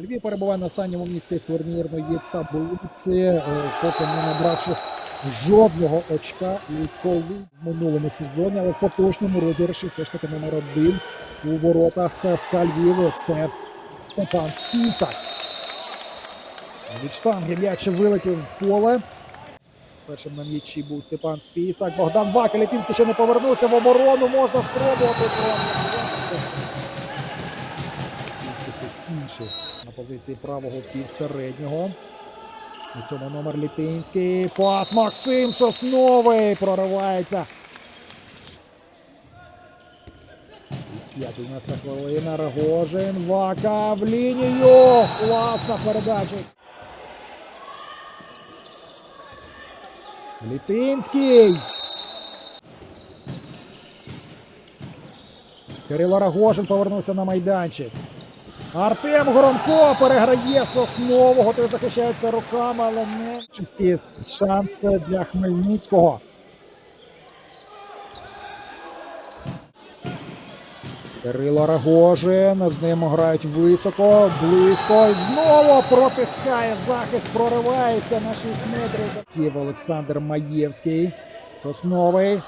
Львів перебуває на останньому місці турнірної таблиці, е, поки не набравши жодного очка і коли в минулому сезоні, але в поточному розіграші все ж таки номер один у воротах СКА Львів – це Степан Спісак. Від штанги м'яч вилетів в поле. Першим на м'ячі був Степан Спісак. Богдан Вака. Літинський ще не повернувся в оборону. Можна спробувати. Інший на позиції правого півсереднього. І сьомий номер Літинський. Пас Максим Сосновий проривається. 15 хвилина. Рогожин. Вака в лінію. Класна передача. Літинський. Кирило Рогожин повернувся на майданчик. Артем Горонко переграє Соснового. Той захищається руками, але не чисті шанс для Хмельницького. Кирило Рогожин. З ним грають високо, близько. Знову протискає захист, проривається на 6 метрів. Київ Олександр Маєвський. Сосновий.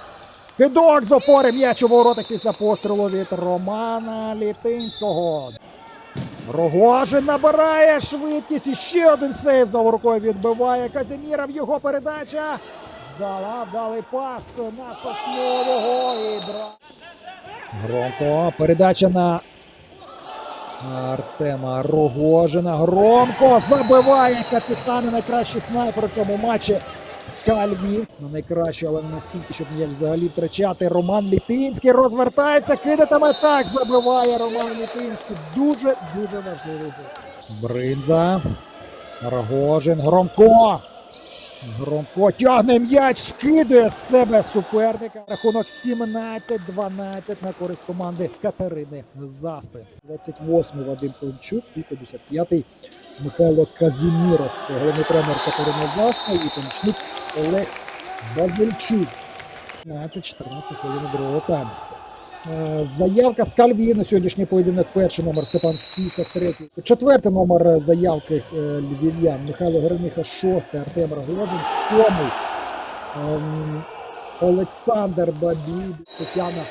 Кидок з опори м'яч у воротах після пострілу від Романа Літинського. Рогожин набирає швидкість. І ще один сейв знову рукою відбиває Казіміров. Його передача. Дала вдалий пас на Соснового. І бра... Громко. Передача на Артема Рогожина. Громко забиває капітан. і Найкращий снайпер у цьому матчі. Кальвів. Ну, найкраще, але не настільки, щоб не взагалі втрачати. Роман Літинський розвертається, кидатиме так. Забиває Роман Літинський. Дуже дуже важливий гол. Бринза. Рогожин. Громко. Громко тягне м'яч, скидує з себе суперника. Рахунок 17-12 на користь команди Катерини Заспи. 28-й Вадим Климчук і 55-й Михайло Казіміров. Головний тренер Катерини Заспи і помічник Олег Базильчук. 15-14 хвилини другого тайму. Е, Заявка з Кальвії на сьогоднішній поєдинок. Перший номер Степан Спісак, третій. Четвертий номер заявки е, львів'ян Михайло Герниха, шостий Артем Рогожин, сьомий ем, Олександр Бабій, Тетяна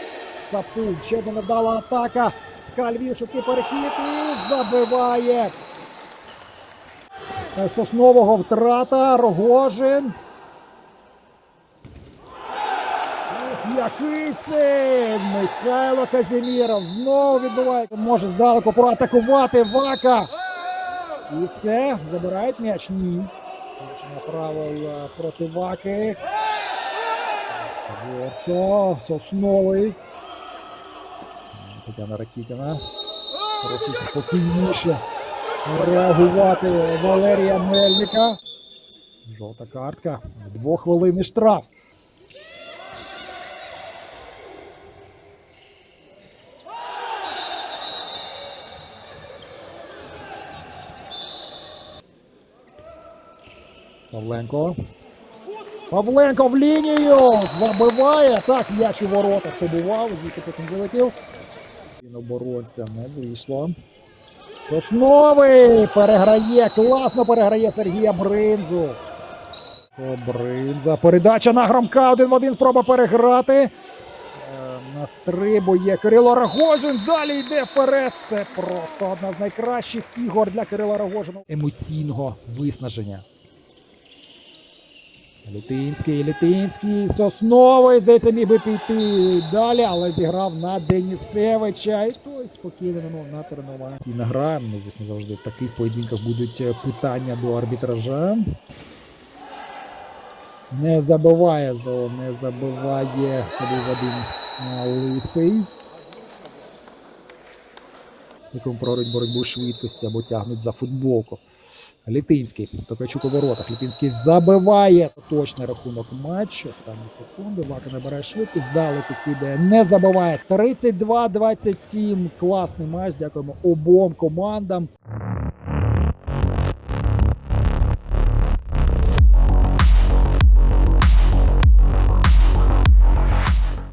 Сапун. Ще одна невдала атака. З Кальвів, швидкий перехід і забиває. Е, Соснового втрата. Рогожин. Який! Михайло Казіміров знову відбуває. Може здалеку проатакувати Вака. І все, забирають м'яч. Ні. Порушення правил е, проти Ваки. Ворто, Сосновий. Тетяна Ракітіна. Просить спокійніше реагувати Валерія Мельника. Жовта картка. Двохвилинний штраф. Павленко. Павленко в лінію забиває. Так, м'яч у воротах побував, звідти потім вилетів. Він оборонця не вийшло. Сосновий переграє, класно переграє Сергія Бринзу. Бринза. Передача на громка. Один в один спроба переграти. Е, Настрибує Кирило Рогожин. Далі йде вперед. Це просто одна з найкращих ігор для Кирила Рогожина. Емоційного виснаження. Літинський, Літинський, Сосновий, здається, міг би піти далі, але зіграв на Денісевича. І той спокійно ну, на тренуванні. Цінна гра, ну, звісно, завжди в таких поєдинках будуть е, питання до арбітража. Не забиває знову, не забиває. Це був Вадим Лисий. Якому програють боротьбу швидкості або тягнуть за футболку. Літинський. Токачук у воротах. Літинський забиває точний рахунок матчу. Останні секунди. Вака набирає швидкість. Здалеку піде Не забиває. 32-27. Класний матч. Дякуємо обом командам.